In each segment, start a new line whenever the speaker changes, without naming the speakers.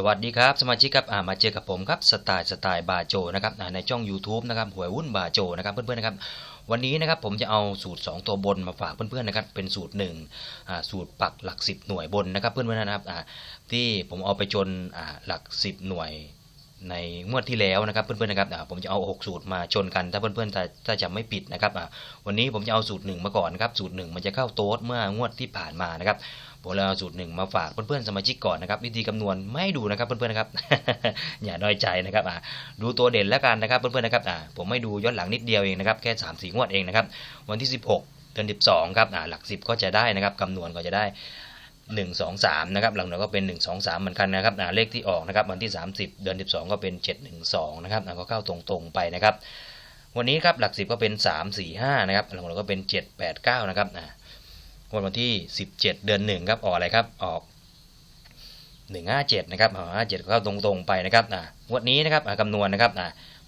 สวัสดีครับ สมาชิกครับมาเจอกับผมครับสไตล์สไตล์บาโจนะครับในช่อง YouTube นะครับหวยวุ่นบาโจนะครับเพื่อนๆนะครับวันนี้นะครับผมจะเอาสูตร 2 ตัวบนมาฝากเพื่อนๆนะครับเป็นสูตร1อ่าสูตรปักหลัก 10 หน่วยบนนะครับเพื่อนๆนะครับอ่าที่ผมเอาไปจนอ่าหลัก 10 หน่วย ในงวดที่แล้วนะครับเพื่อนๆนะครับผมจะเอา 6 สูตรมาชนกัน ถ้าเพื่อนๆถ้าถ้าจะไม่ผิดนะครับวันนี้ผมจะเอาสูตร 1 มาก่อนครับสูตร 1 มันจะเข้าโต๊ดเมื่องวดที่ผ่านมานะครับผมเลยเอาสูตรหนึ่งมาฝากเพื่อนๆสมาชิกก่อนนะครับวิธีคำนวณไม่ดูนะครับเพื่อนๆนะครับอย่าน้อยใจนะครับดูตัวเด่นแล้วกันนะครับเพื่อนๆนะครับผมไม่ดูย้อนหลังนิดเดียวเองนะครับแค่3 4งวดเองนะครับวันที่ 16เดือน12ครับหลัก 10 ก็จะได้นะครับคำนวณก็จะได้ 1 2 3นะครับหลังหน่วยก็เป็น 1 2 3 เหมือนกันนะครับเลขที่ออกนะครับวันที่ 30 เดือน 12 ก็เป็น 712นะครับก็เข้าตรงๆไปนะครับ วันนี้ครับหลัก 10 ก็เป็น 3 4 5นะครับหลังหน่วยก็เป็น 7 8 9นะครับวันวันที่ 17 เดือน1ครับออกอะไรครับออก157นะครับออ57เข้าตรงๆไปนะครับงวดนี้นะครับคำนวณนะครับ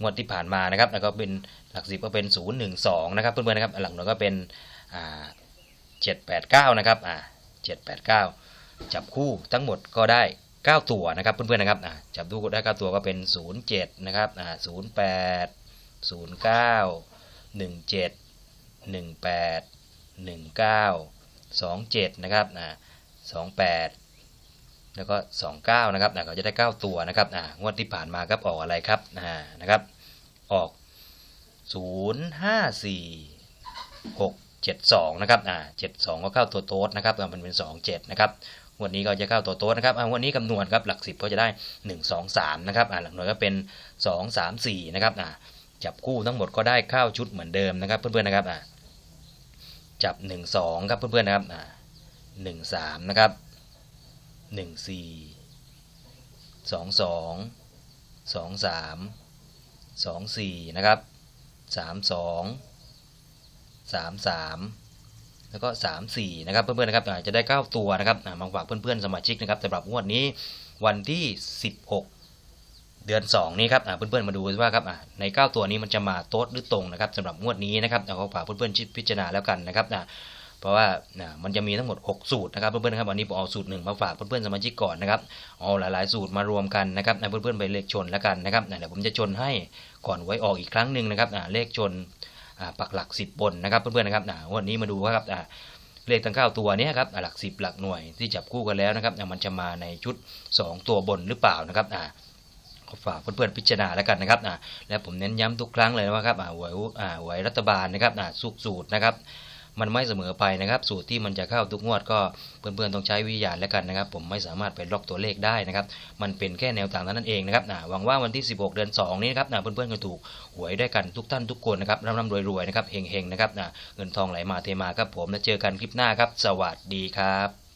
งวดที่ผ่านมานะครับแล้วก็เป็นหลักสิบก็เป็น 012 นะครับเพื่อนๆนะครับหลังหน่วยก็เป็น789 นะครับ 789 จับคู่ทั้งหมดก็ได้ 9 ตัวนะครับเพื่อนๆนะครับอ่าจับคู่ได้ 9 ตัวก็เป็น 07 นะครับอ่า08 09 17 18 19 27นะครับอ่า28แล้วก็ 29 นะครับอ่าก็จะได้ 9 ตัวนะครับอ่างวดที่ผ่านมาครับออกอะไรครับอ่านะครับ ออก 054 72นะครับอ่า72 ก็เข้าตัวโต๊ดนะครับมันเป็น 27นะครับวดนี้ก็จะเข้าตัวโต๊ดนะครับอ่าวดนี้คำนวณครับหลัก 10 ก็จะได้ 1 2 3นะครับอ่าหลักหน่วยก็เป็น 2 3 4นะครับอ่าจับคู่ทั้งหมดก็ได้เข้าชุดเหมือนเดิมนะครับ เพื่อนๆนะครับอ่าจับ 1 2ครับเพื่อนๆนะครับอ่า1 3นะครับ1 4 2 2 2 3 2 4นะครับ3 2 3 3 แล้วก็ 3 4 นะครับเพื่อนๆนะครับอาจะได้ 9 ตัวนะครับอ่ามาฝากเพื่อนๆสมาชิกนะครับสำหรับงวดนี้วันที่ 16เดือน 2 นี้ครับอ่าเพื่อนๆมาดูว่าครับอ่าใน 9 ตัวนี้มันจะมาโต๊ดหรือตรงนะครับสำหรับงวดนี้นะครับเอาฝากเพื่อนๆพิจารณาแล้วกันนะครับอ่าเพราะว่าอ่ามันจะมีทั้งหมด 6 สูตรนะครับเพื่อนๆครับวันนี้ผมเอาสูตรหนึ่งมาฝากเพื่อนๆสมาชิกก่อนนะครับเอาหลายๆสูตรมารวมกันนะครับเพื่อนๆไปเลขชนแล้วกันนะครับเดี๋ยวผมจะชนให้ก่อนไว้ออกอีกครั้งหนึ่งนะครับเลขชน ปักหลัก 10 บนนะครับเพื่อนๆนะครับวันนี้มาดูว่าครับเลขตั้ง9ตัวนี้ครับหลัก 10 หลักหน่วยที่จับคู่กันแล้วนะครับมันจะมาในชุด 2 ตัวบนหรือเปล่านะครับอ่าก็ฝากเพื่อนๆพิจารณาแล้วกันนะครับและผมเน้นย้ำทุกครั้งเลยว่าครับหวยหวยรัฐบาลนะครับสุกสูตรนะครับ มันไม่เสมอไปนะครับ สูตรที่มันจะเข้าทุกงวดก็เพื่อนๆต้องใช้วิญญาณแล้วกันนะครับ ผมไม่สามารถไปล็อกตัวเลขได้นะครับ มันเป็นแค่แนวทางเท่านั้นเองนะครับหวังว่าวันที่ 16 เดือน 2 นี้นะครับเพื่อนๆจะถูกหวยได้กันทุกท่านทุกคนนะครับร่ำๆรวยๆนะครับเฮงๆนะครับเงินทองไหลมาเทมาครับผมแล้วเจอกันคลิปหน้าครับ สวัสดีครับ